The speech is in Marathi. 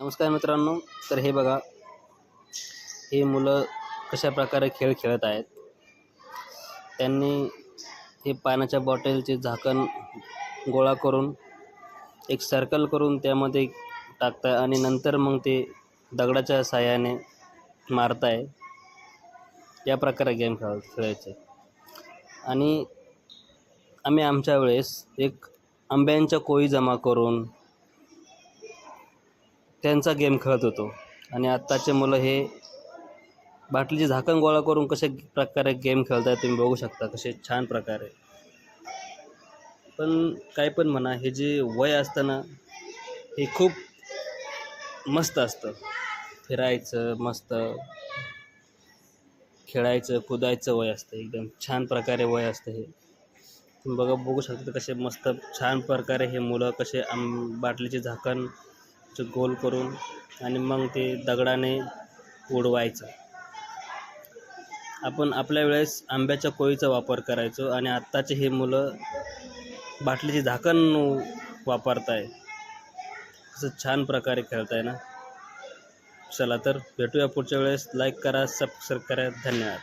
नमस्कार मित्रांनो तर हे बघा हे मुलं कशा प्रकारे खेळ खेळत आहेत. त्यांनी हे पाण्याच्या बॉटलचे झाकण गोळा करून एक सर्कल करून त्यामध्ये टाकताय आणि नंतर मग ते दगडाच्या साह्याने मारताय. या प्रकारे गेम खेळ खेळायचे. आणि आम्ही आमच्या वेळेस एक आंब्यांच्या कोळी जमा करून त्यांचा गेम खेळत होतो. आणि आत्ताचे मुलं हे बाटलीचे झाकण गोळा करून कसे प्रकारे गेम खेळतात तुम्ही बघू शकता कसे छान प्रकारे. पण काय पण म्हणा हे जे वय असतं ना हे खूप मस्त असतं. फिरायचं मस्त. खेळायचं कुदायचं वय असतं एकदम छान प्रकारे वय असतं हे. तुम्ही बघा बघू शकता कसे मस्त छान प्रकारे हे मुलं कसे आम बाटलीचे झाकण गोल करून आणि मग ते दगडाने उडवायचं. आपण आपल्या वेळेस आंब्याच्या कोळीचा वापर करायचो आणि आत्ताचे हे मुलं बाटलीचे झाकण वापरताय. असं छान प्रकारे खेळताय ना. चला तर भेटूया पुढच्या वेळेस. लाईक करा सबस्क्राईब करा. धन्यवाद.